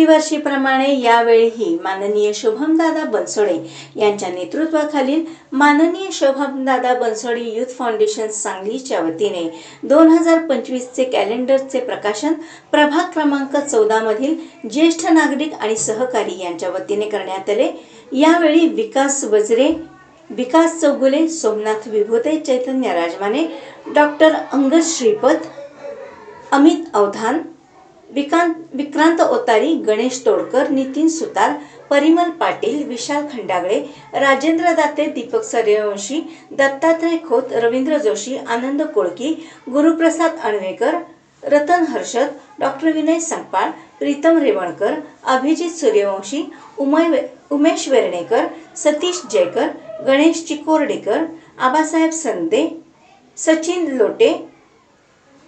प्रतिवर्षीप्रमाणे यावेळीही माननीय शुभमदादा बनसोडे यांच्या नेतृत्वाखालील माननीय शुभमदादा बनसोडे युथ फाउंडेशन सांगलीच्या वतीने दोन हजार पंचवीसचे कॅलेंडरचे प्रकाशन प्रभाग क्रमांक चौदामधील ज्येष्ठ नागरिक आणि सहकारी यांच्या वतीने करण्यात आले. यावेळी विकास वजरे विकास चौगुले सोमनाथ विभूते चैतन्य राजमाने डॉक्टर अंगद श्रीपद अमित अवधान विकांत विक्रांत ओतारी गणेश तोडकर नितीन सुतार परिमल पाटील विशाल खंडागळे राजेंद्र दाते दीपक सूर्यवंशी दत्तात्रय खोत रवींद्र जोशी आनंद कोळकी गुरुप्रसाद अणवेकर रतन हर्षद डॉक्टर विनय संगपाळ प्रीतम रेवणकर अभिजित सूर्यवंशी उमय उमेश वेर्णेकर सतीश जयकर गणेश चिकोर्डेकर आबासाहेब संदे सचिन लोटे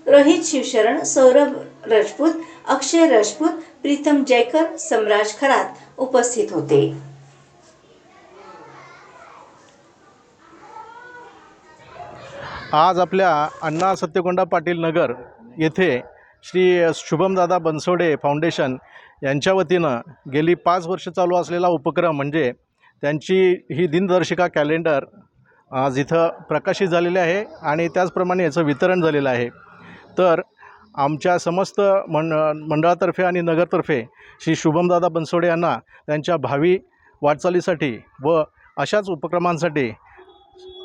रोहित शिवशरण सौरभ राजपूत अक्षय राजपूत प्रीतम जयकर सम्राज खरात उपस्थित होते. आज आपल्या अण्णा सत्यकोंडा पाटील नगर येथे श्री शुभमदादा बनसोडे फाउंडेशन यांच्या वतीनं गेली पाच वर्ष चालू असलेला उपक्रम म्हणजे त्यांची ही दिनदर्शिका कॅलेंडर आज इथं प्रकाशित झालेली आहे आणि त्याचप्रमाणे याचं वितरण झालेलं आहे. तर आमच्या समस्त मंड मंडळातर्फे आणि नगरतर्फे श्री शुभमदादा बनसोडे यांना त्यांच्या भावी वाटचालीसाठी व अशाच उपक्रमांसाठी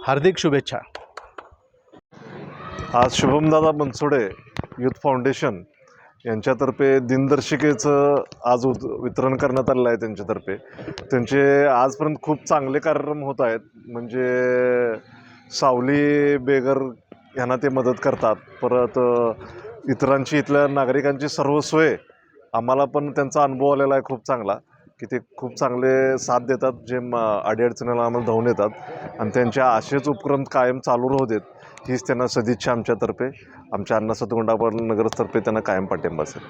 हार्दिक शुभेच्छा. आज शुभमदादा बनसोडे युथ फाउंडेशन यांच्यातर्फे दिनदर्शिकेचं आज उद वितरण करण्यात आलेलं आहे त्यांच्यातर्फे. त्यांचे आजपर्यंत खूप चांगले कार्यक्रम होत आहेत. म्हणजे सावली बेगर ह्यांना ते मदत करतात. परत इतरांची इथल्या नागरिकांची सर्व सोय आम्हाला पण त्यांचा अनुभव आलेला आहे खूप चांगला की ते खूप चांगले साथ देतात जे म अडीअडचणीला आम्हाला धावून येतात. आणि त्यांच्या असेच उपक्रम कायम चालू राहू देत हीच त्यांना सदिच्छा आमच्यातर्फे. आमच्या अण्णा सतगुंडापर नगरतर्फे त्यांना कायम पाठिंबा असेल.